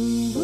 Mm-hmm.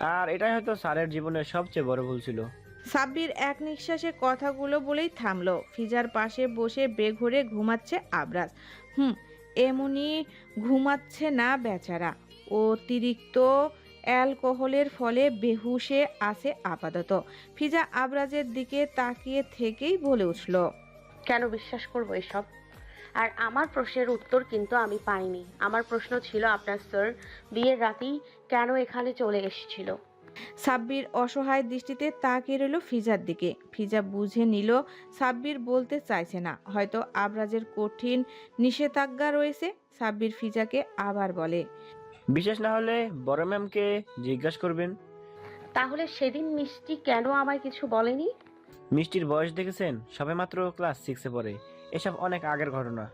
আর এটাই হয়তো স্যারের জীবনের সবচেয়ে বড় ভুল ছিল। সাব্বির এক নিঃশ্বাসে কথাগুলো বলেই থামলো। ফিজার পাশে বসে বেঘরে ঘুমাচ্ছে আবরাজ। হুম এমনি ঘুমাচ্ছে না বেচারা। অতিরিক্ত অ্যালকোহলের ফলে বেহুশে আছে আপাতত। ফিজা আবরাজের দিকে তাকিয়ে থেকেই বলে উঠল কেন বিশ্বাস করব এসব? আর আমার প্রশ্নের উত্তর কিন্তু আমি পাইনি। আমার প্রশ্ন ছিল আপনার স্যার বিয়ের রাতেই কেন এখানে চলে এসেছিল? সাব্বির অসহায় দৃষ্টিতে তাকিয়ে রইল ফিজার দিকে। ফিজা বুঝে নিল সাব্বির বলতে চাইছে না। হয়তো আবরাজের কঠিন নিষেধাজ্ঞা রয়েছে সাব্বির ফিজাকে আবার বলে। বিশেষ না হলে বড় ম্যামকে জিজ্ঞাসা করবেন। তাহলে সেদিন মিষ্টি কেন আমায় কিছু বলেনি? মিষ্টির বয়স দেখেছেন? সবে মাত্র ক্লাস সিক্সে পড়ে। এসব অনেক আগের ঘটনা।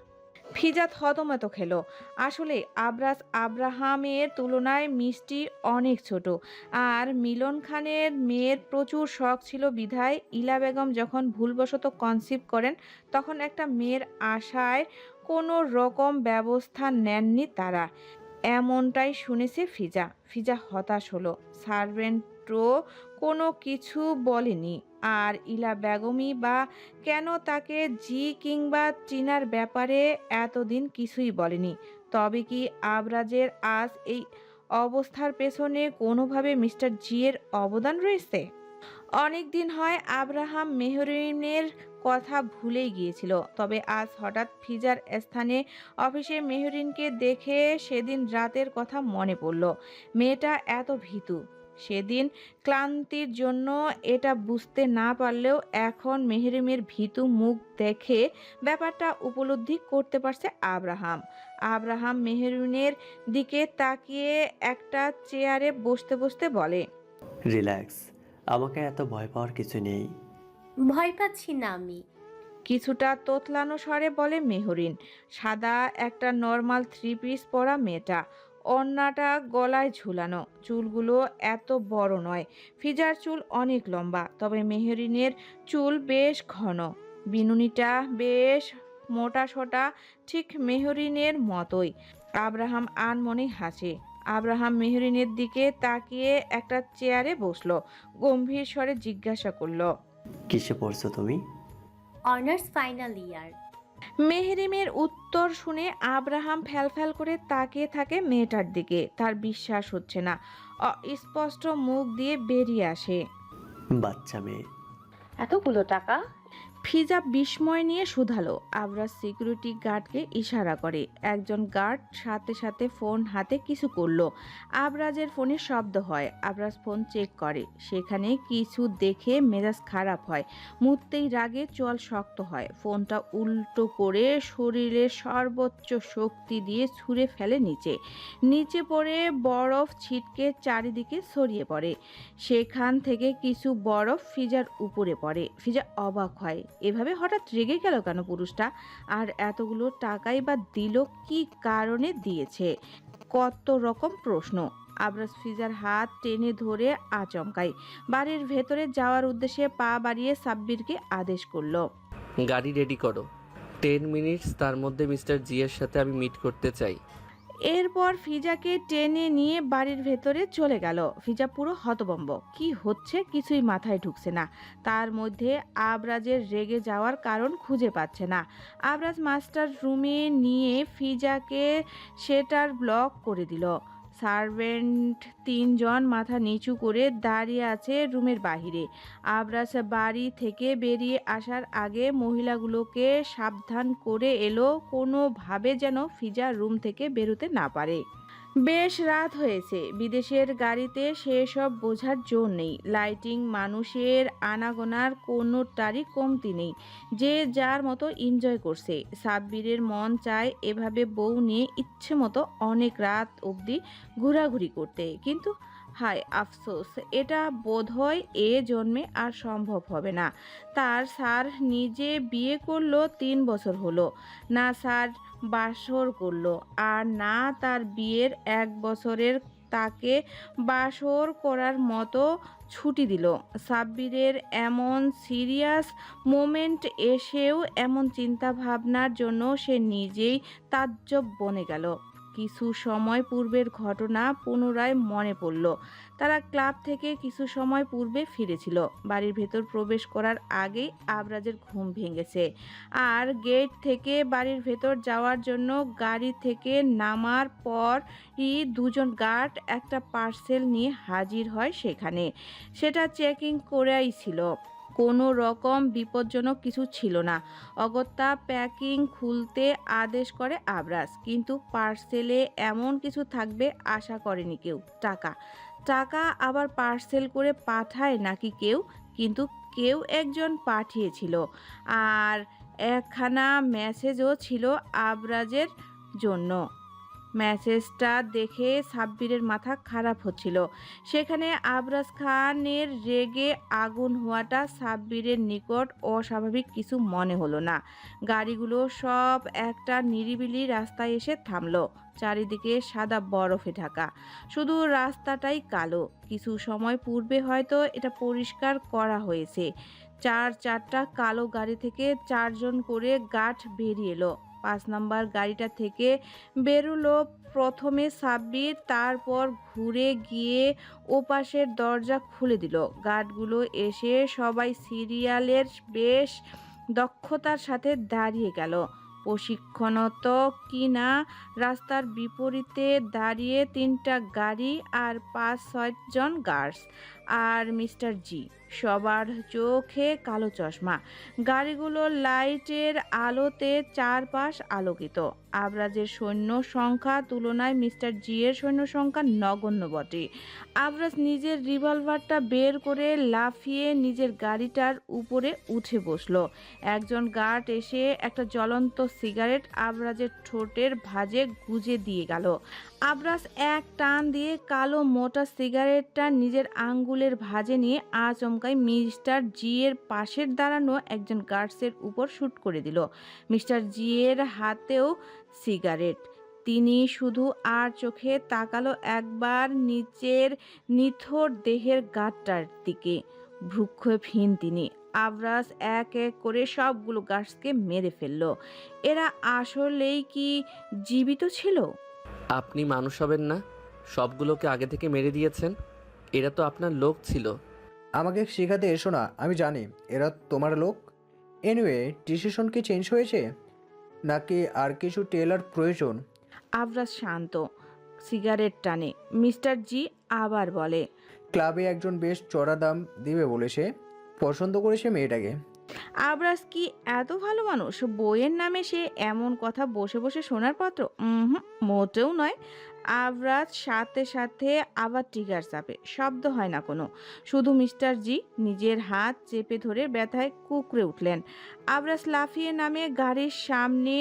ফিজা থতমত খেলো। আসলে আবরাজ আব্রাহামের তুলনায় মিষ্টি অনেক ছোট। আর মিলন খানের মেয়ের প্রচুর শখ ছিল বিধায়। ইলা বেগম যখন ভুলবশত কনসিভ করেন, তখন একটা মেয়ের আশায় কোনো রকম ব্যবস্থা নেননি তারা। এমনটাই শুনেছে ফিজা। ফিজা হতাশ হলো। সার্ভেন্টও কোনো কিছু বলেনি। আর ইলা বেগমই বা কেন তাকে জি কিংবা চিনার ব্যাপারে এতদিন কিছুই বলেনি? তবে কি আবরাজের আজ এই অবস্থার পেছনে কোনোভাবে মিস্টার জি এর অবদান রয়েছে? অনেক দিন হয় আব্রাহাম মেহরিনের কথা ভুলেই গিয়েছিল, তবে আজ হঠাৎ ফিজার স্থানে অফিসে মেহরিনকে দেখে সেদিন রাতের কথা মনে পড়ল। মেয়েটা এত ভীতু। সেদিন ক্লান্তির জন্য এটা বুঝতে না পারলেও এখন মেহরিমের ভীতু মুখ দেখে ব্যাপারটা উপলব্ধি করতে পারছে আব্রাহাম। আব্রাহাম মেহরিনের দিকে তাকিয়ে একটা চেয়ারে বসতে বসতে বলে রিল্যাক্স আমাকে এত ভয় পাওয়ার কিছু নেই। ভয় পাচ্ছি না আমি। কিছুটা তোতলানো স্বরে বলে মেহরিন সাদা একটা নর্মাল থ্রি পিস পরা মেয়েটা। অন্যটা গলায় ঝুলানো। চুলগুলো এত বড় নয়। ফিজার চুল অনেক লম্বা তবে মেহরিনের চুল বেশ ঘন। বিনুনিটা বেশ মোটা সোটা ঠিক মেহরিনের মতোই। আব্রাহাম আনমনে হাসে। আব্রাহাম মেহরিনের দিকে তাকিয়ে একটা চেয়ারে বসল গম্ভীর স্বরে জিজ্ঞাসা করল কিসে পড়ছো তুমি? Honours final year. মেহরিমের উত্তর শুনে আব্রাহাম ফ্যালফ্যাল করে তাকিয়ে থাকে মেয়েটার দিকে। তার বিশ্বাস হচ্ছে না। অস্পষ্ট মুখ দিয়ে বেরিয়ে আসে। বাচ্চা মেয়ে। এতগুলো টাকা? ফিজা বিস্ময় নিয়ে শুধালো। আবরাজ সিকিউরিটি গার্ডকে ইশারা করে। একজন গার্ড সাথে সাথে ফোন হাতে কিছু করল। আবরাজের ফোনে শব্দ হয়। আবরাজ ফোন চেক করে। সেখানে কিছু দেখে মেজাজ খারাপ হয়। মুহূর্তেই রাগে চোয়াল শক্ত হয়। ফোনটা উল্টো করে শরীরের সর্বোচ্চ শক্তি দিয়ে ছুঁড়ে ফেলে নিচে। নিচে পড়ে বরফ ছিটকে চারিদিকে ছড়িয়ে পড়ে। সেখান থেকে কিছু বরফ ফিজার উপরে পড়ে। ফিজা অবাক হয়। এভাবে হঠাৎ রেগে গেল কেন পুরুষটা? আর এতগুলো টাকাই বা দিল কি কারণে দিয়েছে? কত রকম প্রশ্ন। আবরাজ ফিজার হাত টেনে ধরে আচমকাই বাড়ির ভেতরে যাওয়ার উদ্দেশ্যে পা বাড়িয়ে সাব্বিরকে আদেশ করল। গাড়ি রেডি করো। টেন মিনিটস তার মধ্যে মিস্টার জি এর সাথে আমি মিট করতে চাই। এরপর ফিজাকে টেনে নিয়ে বাড়ির ভেতরে চলে গেল। ফিজা পুরো হতবম্ব। কি হচ্ছে কিছুই মাথায় ঢুকছে না। তার মধ্যে আবরাজের রেগে যাওয়ার কারণ খুঁজে পাচ্ছে না। আবরাজ মাস্টার রুমে নিয়ে ফিজাকে সেটার ব্লক করে দিল। সার্ভেন্ট তিনজন মাথা নিচু করে দাঁড়িয়ে আছে রুমের বাহিরে। আবরাস বাড়ি থেকে বেরিয়ে আসার আগে মহিলাগুলোকে সাবধান করে এলো, কোনোভাবে যেন ফিজা রুম থেকে বেরোতে না পারে। বেশ রাত হয়েছে। বিদেশের গাড়িতে সেসব বোঝার জো নেই। লাইটিং মানুষের আনাগোনার কোনোটারই কমতি নেই। যে যার মতো এনজয় করছে। সাব্বিরের মন চায় এভাবে বউ নিয়ে ইচ্ছে মতো অনেক রাত অবধি ঘোরাঘুরি করতে। কিন্তু হায় আফসোস, এটা বোধহয় এ জন্মে আর সম্ভব হবে না। তার স্যার নিজে বিয়ে করল, তিন বছর হলো। না স্যার বাসর করল, আর না তার বিয়ের এক বছরের তাকে বাসর করার মতো ছুটি দিল। সাব্বিরের এমন সিরিয়াস মোমেন্ট এসেও এমন চিন্তা ভাবনার জন্য সে নিজেই তাজ্জব বনে গেল। কিছু সময় পূর্বের ঘটনা পুনরায় মনে পড়ল। তারা ক্লাব থেকে কিছু সময় পূর্বে ফিরেছিল। বাড়ির ভেতর প্রবেশ করার আগেই আবরাজের ঘুম ভেঙেছে। আর গেট থেকে বাড়ির ভেতর যাওয়ার জন্য গাড়ি থেকে নামার পরই দুজন গার্ড একটা পার্সেল নিয়ে হাজির হয় সেখানে। সেটা চেকিং করেই ছিল। কোনো রকম বিপজ্জনক কিছু ছিল না। অগত্যা প্যাকিং খুলতে আদেশ করে আবরাজ, কিন্তু পার্সেলে এমন কিছু থাকবে আশা করেনি কেউ। টাকা। টাকা আবার পার্সেল করে পাঠায় নাকি কেউ, কিন্তু কেউ একজন পাঠিয়েছিল। আর একখানা মেসেজও ছিল আবরাজের জন্য। মেসেজটা দেখে সাব্বিরের মাথা খারাপ হচ্ছিল। সেখানে আবরাজ খানের রেগে আগুন হওয়াটা সাব্বিরের নিকট অস্বাভাবিক কিছু মনে হলো না। গাড়িগুলো সব একটা নিরিবিলি রাস্তায় এসে থামলো, চারিদিকে সাদা বরফে ঢাকা। শুধু রাস্তাটাই কালো। কিছু সময় পূর্বে হয়তো এটা পরিষ্কার করা হয়েছে। চার চারটা কালো গাড়ি থেকে চারজন করে গাঠ বেরিয়ে এলো। পাঁচ নাম্বার গাড়িটা থেকে বেরোলো প্রথমে সাব্বির, তারপর ঘুরে গিয়ে ওপাশের দরজা খুলে দিল। গার্ডগুলো এসে সবাই সিরিয়ালের বেশ দক্ষতার সাথে দাঁড়িয়ে গেল। প্রশিক্ষণত কিনা রাস্তার বিপরীতে দাঁড়িয়ে তিনটা গাড়ি আর পাঁচ ছয়জন গার্ডস। আর মিস্টার জি, সবার চোখে কালো চশমা। গাড়িগুলো লাইটের আলোতে চারপাশ আলোকিত। আবরাজের সৈন্য সংখ্যা তুলনায় মিস্টার জি এর সৈন্য সংখ্যা নগণ্য বটে। আবরাজ নিজের রিভলভারটা বের করে লাফিয়ে নিজের গাড়িটার উপরে উঠে বসল। একজন গার্ড এসে একটা জ্বলন্ত সিগারেট আবরাজের ঠোঁটের ভাঁজে গুজে দিয়ে গেল। আবরাজ এক টান দিয়ে কালো মোটা সিগারেটটা নিজের আঙ্গুলের ভাজে নিয়ে আচমকাই মিস্টার জি এর পাশের দাঁড়ানো একজন গার্ডসের উপর শ্যুট করে দিল। মিস্টার জি এর হাতেও সিগারেট। তিনি শুধু আর চোখে তাকালো একবার নিচের নিথর দেহের গাঁটটার দিকে। ভ্রুক্ষেপহীন তিনি। আবরাজ এক এক করে সবগুলো গার্ডসকে মেরে ফেলল। এরা আসলেই কি জীবিত ছিল? আপনি মানুষ হবেন না সবগুলোকে আগে থেকে মেরে দিয়েছেন এরা তো আপনার লোক ছিল। আমাকে শেখাতে এসো না আমি জানি এরা তোমার লোক। এনিওয়ে ডিসিশন কি চেঞ্জ হয়েছে? নাকি আর কিছু টেলার প্রয়োজন? আবরাজ শান্ত সিগারেট টানে। মিস্টার জি আবার বলে ক্লাবে একজন বেশ চড়া দাম দিবে বলেছে পছন্দ করেছে মেয়েটাকে। আবরাজ কি এত ভালো মানুষ? বইয়ের নামে সে এমন কথা বসে বসে শোনার পাত্র? মোটেও নয়। আবরাজ সাথে সাথে আবার ট্রিগার চাপে। শব্দ হয় না কোনো। শুধু মিস্টার জি নিজের হাত চেপে ধরে ব্যথায় কুকড়ে উঠলেন। আবরাজ লাফিয়ে নামে গাড়ির সামনে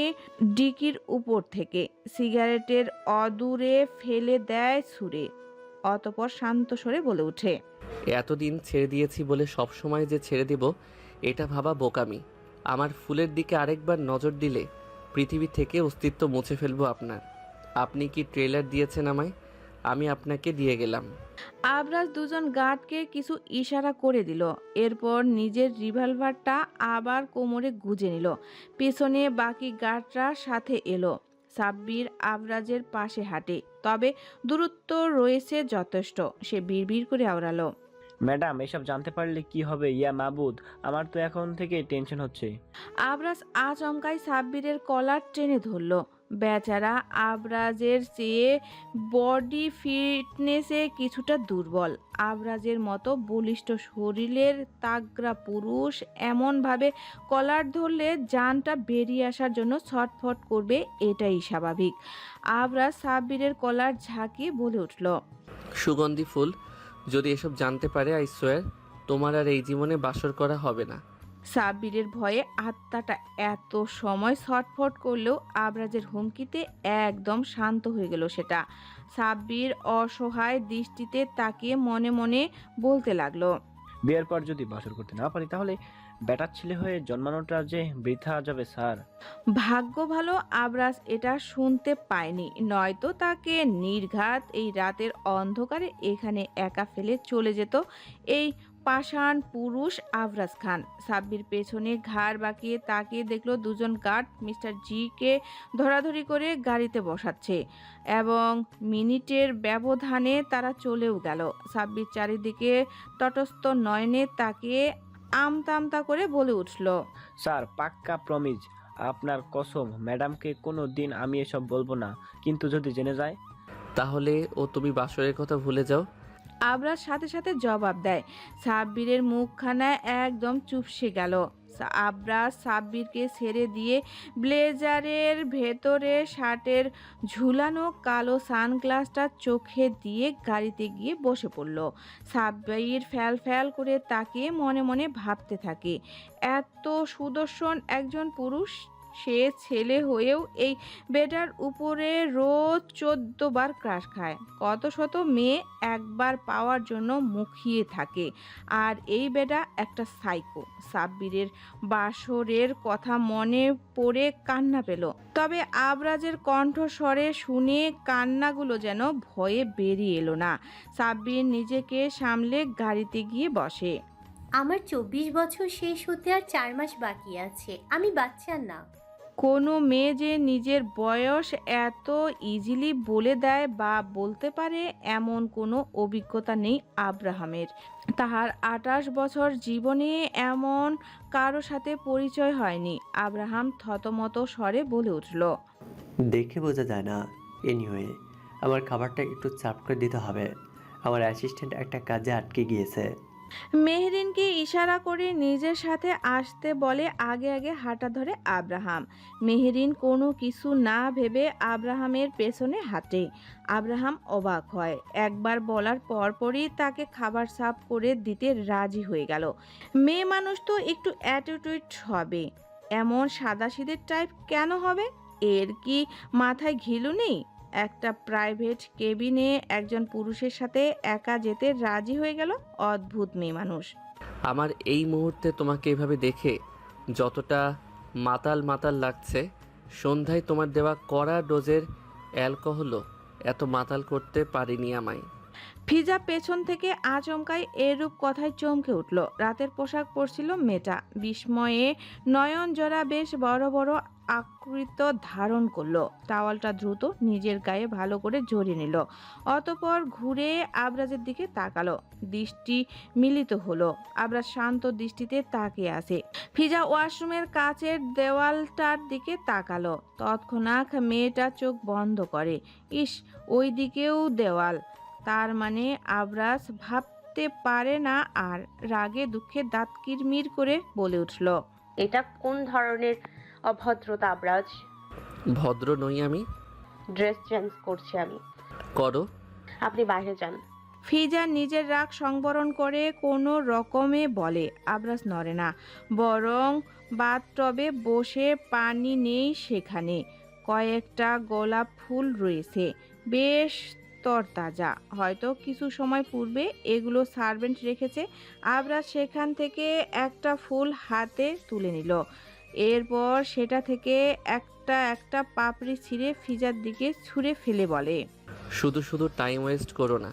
ডিকির উপর থেকে। সিগারেটের অদূরে ফেলে দেয় ছুঁড়ে। অতপর শান্ত স্বরে বলে ওঠে, এতদিন ছেড়ে দিয়েছি বলে সব সময় যে ছেড়ে দেব এটা ভাবা বোকামি। আমার ফুলের দিকে আরেকবার নজর দিলে পৃথিবী থেকে অস্তিত্ব মুছে ফেলব আপনার। আপনি কি ট্রেলার দিয়েছেন আমায়? আমি আপনাকে দিয়ে গেলাম। আবরাজ দুজন গার্ডকে কিছু ইশারা করে দিল। এরপর নিজের রিভলভারটা আবার কোমরে গুজে নিল। পেছনে বাকি গার্ডরা সাথে এলো। সাব্বির আবরাজের পাশে হাঁটে। তবে দূরত্ব রয়েছে যথেষ্ট। সে বিড়বিড় করে আওড়ালো। ম্যাডাম এসব জানতে পারলে কি হবে? ইয়া মাবুদ আমার তো এখন থেকে টেনশন হচ্ছে। আবরাজ আচমকাই সাব্বিরের কলার টেনে ধরল। বেচারা আবরাজের চেয়ে বডি ফিটনেসে কিছুটা দুর্বল। আবরাজের মতো বলিষ্ঠ শরীরের তাগরা পুরুষ এমনভাবে কলার ধরলে জানটা বেরিয়ে আসার জন্য ছটফট করবে এটাই স্বাভাবিক। আবরাজ সাব্বিরের কলার ঝাঁকিয়ে বলে উঠল সুগন্ধি ফুল যদি এসব জানতে পারে আই সোয়ার তোমার আর এই জীবনে বাসর করা হবে না। সাব্বিরের ভয়ে আত্মাটা এত সময় ছটফট করলেও আবরাজের হুমকিতে একদম শান্ত হয়ে গেল সেটা। সাব্বির অসহায় দৃষ্টিতে তাকিয়ে মনে মনে বলতে লাগল বিয়ের পর যদি বাসর করতে না পারি তাহলে বেটার ছেলে হয়ে জন্মানোটা যে বৃথা যাবে, স্যার। ভাগ্য ভালো আবরাজ এটা শুনতে পায়নি। নয়তো তাকে নির্ঘাত এই রাতের অন্ধকারে এখানে একা ফেলে চলে যেত এই পাষাণ পুরুষ আবরাজ খান। সাব্বির পেছনে ঘাড় বাঁকিয়ে তাকিয়ে দেখল দুজন গার্ড মিস্টার জিকে ধরাধরি করে গাড়িতে বসাচ্ছে এবং মিনিটের ব্যবধানে তারা চলেও গেল। সাব্বির চারিদিকে তটস্থ নয়নে তাকিয়ে আমতা আমতা করে বলে উঠল স্যার পাক্কা প্রমিজ আপনার কসম ম্যাডামকে কোনো দিন আমি এসব বলব না কিন্তু যদি জেনে যায়? তাহলে ও তুমি বাসরের কথা ভুলে যাও। আবরার সাথে সাথে জবাব দেয়, সাব্বিরের মুখখানা একদম চুপসে গেল। আবরার সাব্বিরকে ছেড়ে দিয়ে ব্লেজারের ভেতরে শার্টের ঝুলানো কালো সানগ্লাসটা চোখে দিয়ে গাড়িতে গিয়ে বসে পড়ল। সাব্বির ফ্যাল ফ্যাল করে তাকে মনে মনে ভাবতে থাকে, এত সুদর্শন একজন পুরুষ সে ছেলে হয়েও এই বেটার উপরে রোজ চোদ্দ বার ক্রাশ খায়। কত শত মেয়ে একবার পাওয়ার জন্য মুখিয়ে থাকে। আর এই বেটা একটা সাইকো। সাব্বিরের বাসরের কথা মনে পড়ে কান্না পেল। তবে আবরাজের কণ্ঠস্বরে শুনে কান্নাগুলো যেন ভয়ে বেরিয়ে এলো না। সাব্বির নিজেকে সামলে গাড়িতে গিয়ে বসে। আমার চব্বিশ বছর শেষ হতে আর চার মাস বাকি আছে। আমি বাচ্চা না। কোনো মেয়ে যে নিজের বয়স এত ইজিলি বলে দেয় বা বলতে পারে এমন কোনো অভিজ্ঞতা নেই আব্রাহামের। তাহার আটাশ বছর জীবনে এমন কারও সাথে পরিচয় হয়নি, আব্রাহাম থতমত স্বরে বলে উঠল। দেখে বোঝা যায় না। এনিওয়ে আমার খাবারটা একটু চাপ করে দিতে হবে। আমার অ্যাসিস্ট্যান্ট একটা কাজে আটকে গিয়েছে। মেহরিনকে ইশারা করে নিজের সাথে আসতে বলে আগে আগে হাঁটা ধরে আব্রাহাম। মেহরিন কোনো কিছু না ভেবে আব্রাহামের পেছনে হাঁটে। আব্রাহাম অবাক হয়। একবার বলার পরপরই তাকে খাবার সাফ করে দিতে রাজি হয়ে গেল। মেয়ে মানুষ তো একটু অ্যাটিটিউড হবে। এমন সাদাসিদের টাইপ কেন হবে? এর কি মাথায় ঘিলু নেই? একটা প্রাইভেট কেবিনে একজন পুরুষের সাথে একা যেতে রাজি হয়ে গেল অদ্ভুত মেয়ে মানুষ। আমার এই মুহূর্তে তোমাকে এভাবে দেখে যতটা মাতাল মাতাল লাগছে, সন্ধ্যায় তোমার দেওয়া কড়া ডোজের অ্যালকোহলও এত মাতাল করতে পারিনি আমায়। ফিজা পেছন থেকে আচমকাই এরূপ কথায় চমকে উঠল। রাতের পোশাক পরছিল মেয়েটা। বিস্ময়ে নয়ন জোড়া বেশ বড় বড় আকৃত ধারণ করল। টাওয়ালটা দ্রুত নিজের গায়ে ভালো করে জড়িয়ে নিল। অতপর ঘুরে আবরাজের দিকে তাকালো। দৃষ্টি মিলিত হলো। আবরাজ শান্ত দৃষ্টিতে তাকিয়ে আছে। ফিজা ওয়াশরুমের কাছের দেওয়ালটার দিকে তাকালো। তৎক্ষণাৎ মেয়েটা চোখ বন্ধ করে। ইস ওই দিকেও দেওয়াল। তার মানে আবরাজ ভাবতে পারে না আর রাগে দুঃখে দাঁত কিরমির করে বলে উঠল এটা কোন ধরনের অভদ্রতা আবরাজ? ভদ্র নই আমি। ড্রেস চেঞ্জ করছি আমি। করো। আপনি বাইরে যান। ফিজা নিজের রাগ সংবরণ করে কোনো রকমে বলে আবরাজ নড়ে না। বরং বাথটবে বসে পানি নেই সেখানে। কয়েকটা গোলাপ ফুল রয়েছে। বেশ তরতাজা। হয়তো কিছু সময় পূর্বে এগুলো সার্ভেন্ট রেখেছে। আবরাজ সেখান থেকে একটা ফুল হাতে তুলে নিল। এরপর সেটা থেকে একটা একটা পাপড়ি ছিঁড়ে ফিজার দিকে ছুঁড়ে ফেলে বলে, শুধু শুধু টাইম ওয়েস্ট করো না।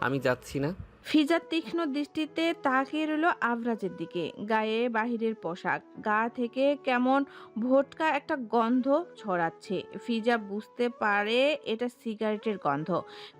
আমি যাচ্ছি না। ফিজার তীক্ষ্ণ দৃষ্টিতে তাকিয়ে রইল আবরাজের দিকে। গায়ে বাহিরের পোশাক, গা থেকে কেমন ভোটকা একটা গন্ধ ছড়াচ্ছে। ফিজা বুঝতে পারে এটা সিগারেটের গন্ধ।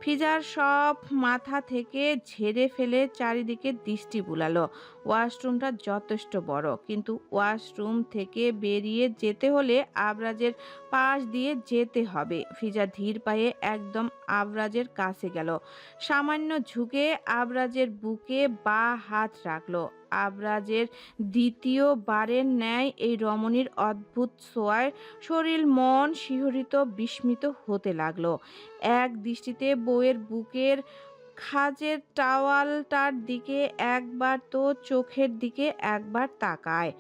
ফিজার সব মাথা থেকে ঝেড়ে ফেলে চারিদিকে দৃষ্টি বুলালো। ওয়াশরুমটা যথেষ্ট বড়। কিন্তু ওয়াশরুম থেকে বেরিয়ে যেতে হলে আবরাজের পাশ দিয়ে যেতে হবে। ফিজা ধীর পায়ে একদম আবরাজের কাছে গেল। সামান্য ঝুঁকে আবরাজের বুকে বা হাত রাখল। আবরাজের দ্বিতীয় বারের ন্যায় এই রমণীর অদ্ভুত ছোঁয়ায় শরীর মন শিহরিত, বিস্মিত হতে লাগল। এক দৃষ্টিতে বউয়ের বুকের খাজের টাওয়ালটার দিকে একবার তো চোখের দিকে একবার তাকায়।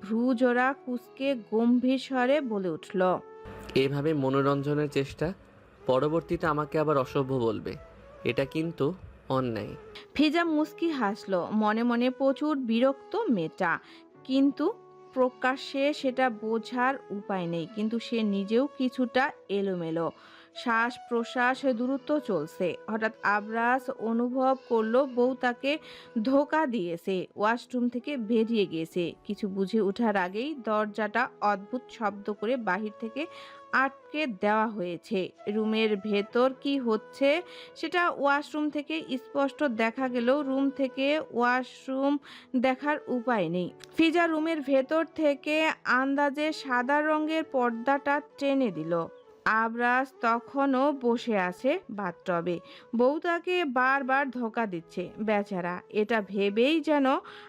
ভ্রু জোড়া কুচকে গম্ভীর স্বরে বলে উঠল এভাবে মনোরঞ্জনের চেষ্টা পরবর্তীতে আমাকে আবার অসভ্য বলবে। এটা কিন্তু অন্যায়। ফিজা মুস্কি হাসলো মনে মনে প্রচুর বিরক্ত মেটা কিন্তু প্রকাশ্যে সেটা বোঝার উপায় নেই কিন্তু সে নিজেও কিছুটা এলোমেলো। শ্বাস প্রশ্বাস দূরত্ব চলছে। হঠাৎ আবরাস অনুভব করল বউ তাকে ধোকা দিয়েছে, ওয়াশরুম থেকে বেরিয়ে গিয়েছে কিছু বুঝে ওঠার আগেই দরজাটা অদ্ভুত শব্দ করে বাহির থেকে আটকে দেওয়া হয়েছে। রুমের ভেতর কি হচ্ছে সেটা ওয়াশরুম থেকে স্পষ্ট দেখা গেলেও রুম থেকে ওয়াশরুম দেখার উপায় নেই। ফিজা রুমের ভেতর থেকে আন্দাজে সাদা রঙের পর্দাটা টেনে দিল। আবরাজ তখনও বসে আছে বাথটবে। বউ তাকে বারবার ধোকা দিচ্ছে। বেচারা এটা ভেবেই যেন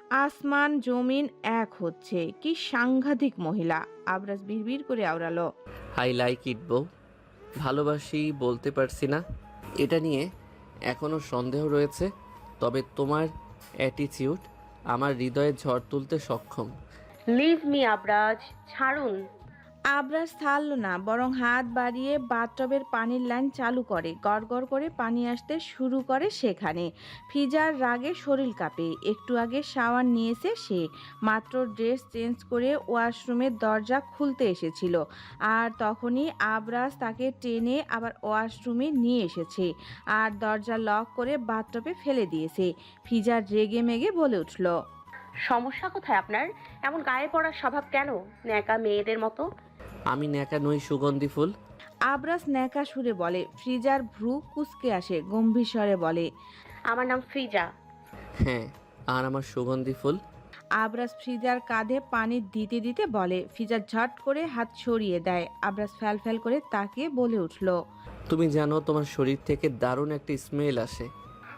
আসমান জমিন এক হচ্ছে। কি সাংঘাতিক মহিলা। আবরাজ বিড়বিড় করে আওড়ালো। আই লাইক ইট বউ। ভালোবাসি বলতে পারছি না। এটা নিয়ে এখনও সন্দেহ রয়েছে তবে তোমার অ্যাটিচিউড আমার হৃদয়ে ঝড় তুলতে সক্ষম। Leave me Abraj. ছাড়ুন। আবরাজ থামল না, বরং হাত বাড়িয়ে বাথটবের পানির লাইন চালু করে, গড়গড় করে পানি আসতে শুরু করে সেখানে। ফিজার রাগে শরীর কাঁপে, একটু আগে শাওয়ার নিয়েছে সে, মাত্র ড্রেস চেঞ্জ করে ওয়াশরুমের দরজা খুলতে এসেছিল। আর তখনই আবরাজ তাকে টেনে আবার ওয়াশরুমে নিয়ে এসেছে আর দরজা লক করে বাথটবে ফেলে দিয়েছে। ফিজার রেগে মেগে বলে উঠল, সমস্যা কোথায় আপনার? এমন গায়ে পড়ার স্বভাব কেন? ন্যাকা মেয়েদের মতো? আমি ন্যাকা নই সুগন্ধি ফুল। আবরাজ ন্যাকা সুরে বলে ফ্রিজার ভ্রু কুচকে আসে গম্ভীর স্বরে বলে আমার নাম ফ্রিজা। হ্যাঁ আর আমার সুগন্ধি ফুল। আবরাজ ফ্রিজার কাঁধে পানি দিতে দিতে বলে ফ্রিজার ঝট করে হাত সরিয়ে দেয়। আবরাজ ফ্যাল ফ্যাল করে তাকিয়ে বলে উঠল তুমি জানো তোমার শরীর থেকে দারুণ একটা স্মেল আসে।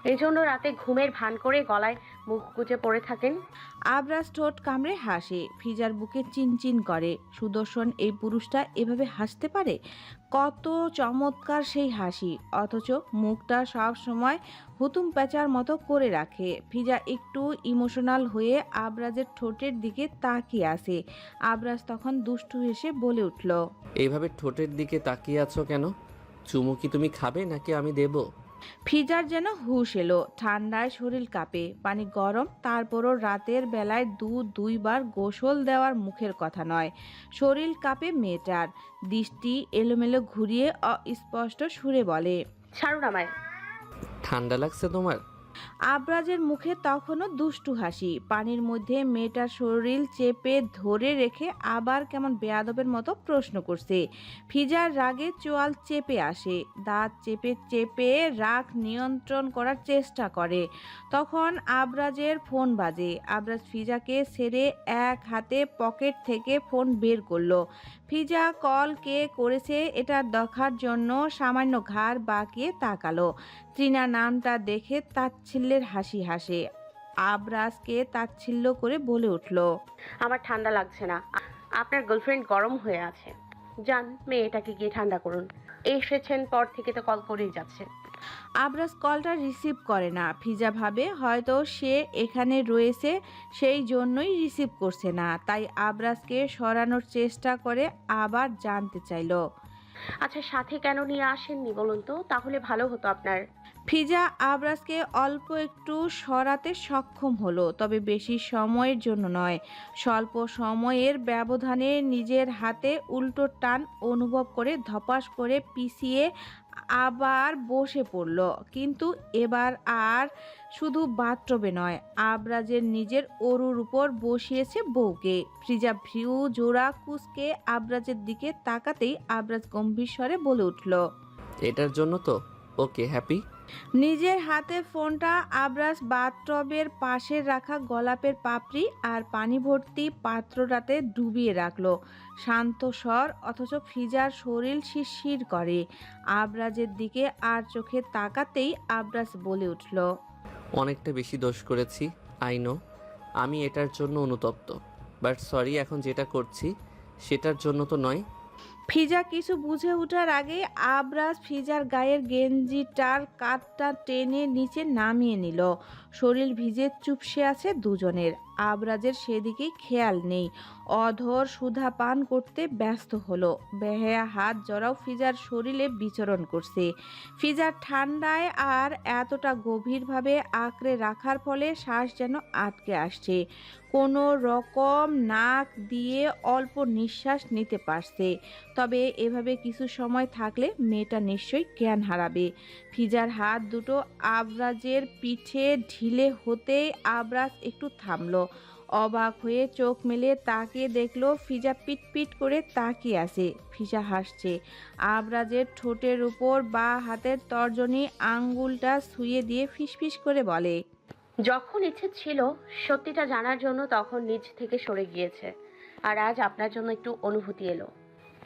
এই জন্য রাতে ঘুমের ভান করে গলায় মুখ গুজে পড়ে থাকেন। আবরাজ ঠোঁট কামড়ে হাসে ফিজার বুকে চিনচিন করে সুদর্শন এই পুরুষটা এভাবে হাসতে পারে? কত চমৎকার সেই হাসি অথচ মুখটা সব সময় হুতুম প্যাঁচার মতো করে রাখে। ফিজা একটু ইমোশনাল হয়ে আবরাজের ঠোঁটের দিকে তাকিয়ে আসে আবরাজ তখন দুষ্টু হেসে বলে উঠল এইভাবে ঠোঁটের দিকে তাকিয়ে আছো কেন? চুমু কি তুমি খাবে নাকি আমি দেবো? ফিজার যেন হুশ এলো ঠান্ডায় শরীর কাঁপে পানি গরম তারপরও রাতের বেলায় দু দুইবার গোসল দেওয়ার মুখের কথা নয়। শরীর কাঁপে মেটার দৃষ্টি এলোমেলো ঘুরিয়ে অস্পষ্ট সুরে বলে ছাড়ুন আমায়। ঠান্ডা লাগছে তোমার? আবরাজের মুখে তখনও দুষ্টু হাসি। পানির মধ্যে মেয়েটার শরীর চেপে ধরে রেখে আবার কেমন বেয়াদবের মতো প্রশ্ন করছে। ফিজার রাগে চোয়াল চেপে আসে। দাঁত চেপে চেপে রাগ নিয়ন্ত্রণ করার চেষ্টা করে। তখন আবরাজের ফোন বাজে। আবরাজ ফিজাকে ছেড়ে এক হাতে পকেট থেকে ফোন বের করল। ফিজা কল কে করেছে এটা দেখার জন্য সামান্য ঘাড় বাঁকিয়ে তাকালো। ত্রিনা নামটা দেখে তাচ্ছিল্যের হাসি হাসে। আবরাজকে তাচ্ছিল্য করে বলে উঠল, আমার ঠান্ডা লাগছে না। আপনার গার্লফ্রেন্ড গরম হয়ে আছে। যান, মেয়েটাকে গিয়ে ঠান্ডা করুন। এসেছেন পর থেকে তো কল করেই যাচ্ছে। আবরাজ কলটা রিসিভ করে না। ফিজা ভাবে হয়তো সে এখানে রয়েছে সেই জন্যই রিসিভ করছে না। তাই আবরাজকে সরানোর চেষ্টা করে আবার জানতে চাইলো। আচ্ছা সাথে কেন নিয়ে আসেননি বলুন তো? তাহলে ভালো হতো আপনার। ফিজা আবরাজকে অল্প একটু সরাতে সক্ষম হলো তবে বেশি সময়ের জন্য নয়। স্বল্প সময়ের ব্যবধানে নিজের হাতে উল্টো টান অনুভব করে ধপাস করে পিছিয়ে আবার বসে পড়ল। কিন্তু এবার আর শুধু বাথটবে নয়, আবরাজের নিজের অরুর উপর বসিয়েছে বউকে। ফ্রিজা ভিউ, জোড়া, কুসকে আবরাজের দিকে তাকাতেই আবরাজ গম্ভীর স্বরে বলে উঠল, এটার জন্য তো ওকে হ্যাপি নিজের হাতে ফোনটা আবরাজ বাথটবের পাশে রাখা গোলাপের পাপড়ি আর পানি ভর্তি পাত্রটাতে ডুবিয়ে রাখল। শান্ত স্বর অথচ ফিজার শরীর শিরশির করে। আবরাজের দিকে আর চোখে তাকাতেই আবরাজ বলে উঠল অনেকটা বেশি দোষ করেছি আই নো আমি এটার জন্য অনুতপ্ত। বাট সরি এখন যেটা করছি সেটার জন্য তো নয়। ফিজা কিছু বুঝে ওঠার আগে আবরাজ ফিজার গায়ের গেঞ্জিটার কাঠটা টেনে নিচে নামিয়ে নিল। শরীর ভিজে চুপসে আছে দুজনের। আবরাজের সেদিকে খেয়াল নেই। অধর সুধা পান করতে ব্যস্ত হলো। বেহায়া হাত জড়াও ফিজার শরীরে বিচরণ করছে। ফিজার ঠান্ডায় আর এতটা গভীরভাবে আঁকড়ে রাখার ফলে শ্বাস যেন আটকে আসছে। কোনো রকম নাক দিয়ে অল্প নিঃশ্বাস নিতে পারছে। তবে এভাবে কিছু সময় থাকলে মেয়েটা নিশ্চয়ই জ্ঞান হারাবে। ফিজার হাত দুটো আবরাজের পিঠে ঢিলে হতেই আবরাজ একটু থামলো। অবাক হয়ে চোখ মেলে তাকিয়ে দেখল, ফিজা পিট পিট করে তাকিয়ে আছে। ফিজা হাসছে। আবরাজের ঠোঁটের উপর বা হাতের তর্জনী আঙ্গুলটা শুয়ে দিয়ে ফিসফিস করে বলে যখন ইচ্ছে ছিল সত্যিটা জানার জন্য তখন নিজ থেকে সরে গিয়েছে। আর আজ আপনার জন্য একটু অনুভূতি এলো।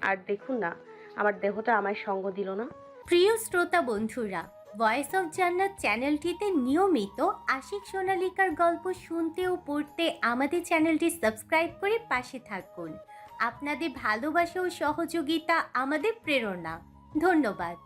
আর দেখুন না, আমার দেহটা আমায় সঙ্গ দিল না। প্রিয় শ্রোতা বন্ধুরা ভয়েস অফ জান্নাত চ্যানেলটিতে নিয়মিত আশিক সোনালিকার গল্প শুনতে ও পড়তে আমাদের চ্যানেলটি সাবস্ক্রাইব করে পাশে থাকুন। আপনাদের ভালোবাসা ও সহযোগিতা আমাদের প্রেরণা। ধন্যবাদ।